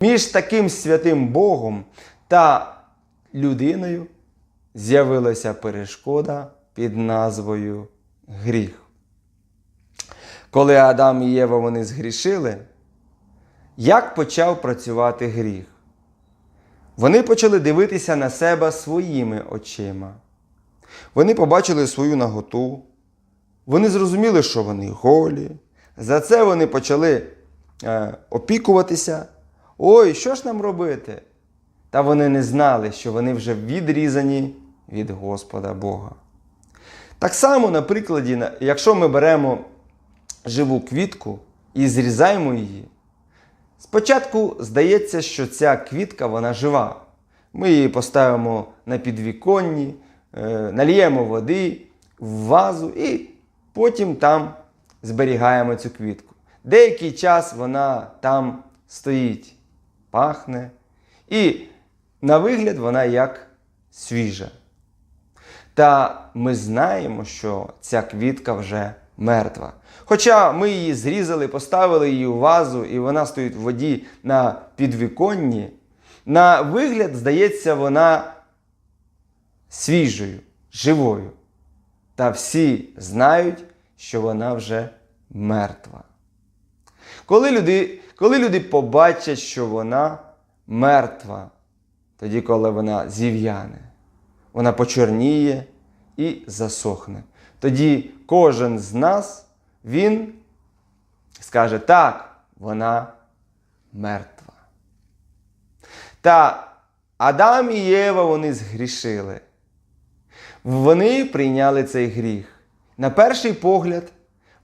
Між таким святим Богом та людиною з'явилася перешкода під назвою гріх. Коли Адам і Єва вони згрішили, як почав працювати гріх? Вони почали дивитися на себе своїми очима. Вони побачили свою наготу, вони зрозуміли, що вони голі. За це вони почали е, опікуватися. Ой, що ж нам робити? Та вони не знали, що вони вже відрізані від Господа Бога. Так само, на прикладі, якщо ми беремо живу квітку і зрізаємо її, спочатку здається, що ця квітка вона жива. Ми її поставимо на підвіконні, е, наліємо води в вазу і потім там зберігаємо цю квітку. Деякий час вона там стоїть, пахне, і на вигляд вона як свіжа. Та ми знаємо, що ця квітка вже мертва. Хоча ми її зрізали, поставили її у вазу, і вона стоїть в воді на підвіконні, на вигляд, здається, вона свіжою, живою. Та всі знають, що вона вже мертва. Коли люди, коли люди побачать, що вона мертва, тоді, коли вона зів'яне, вона почорніє і засохне. Тоді кожен з нас, він скаже, так, вона мертва. Та Адам і Єва вони згрішили. Вони прийняли цей гріх. На перший погляд,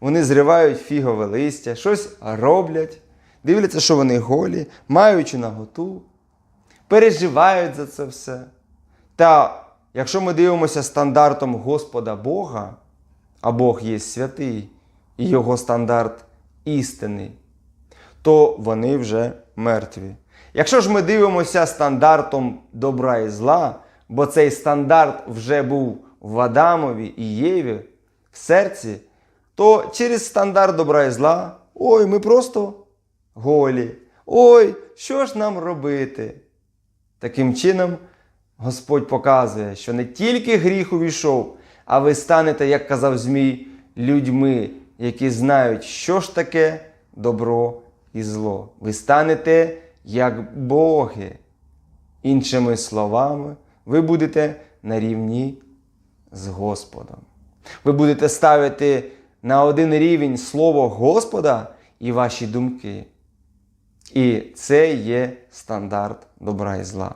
вони зривають фігове листя, щось роблять, дивляться, що вони голі, маючи наготу, переживають за це все. Та якщо ми дивимося стандартом Господа Бога, а Бог є святий, і Його стандарт істинний, то вони вже мертві. Якщо ж ми дивимося стандартом добра і зла, бо цей стандарт вже був в Адамові і Єві в серці, то через стандарт добра і зла, ой, ми просто голі. Ой, що ж нам робити? Таким чином, Господь показує, що не тільки гріх увійшов, а ви станете, як казав Змій, людьми, які знають, що ж таке добро і зло. Ви станете як боги. Іншими словами, ви будете на рівні з Господом. Ви будете ставити на один рівень Слово Господа і ваші думки. І це є стандарт добра і зла.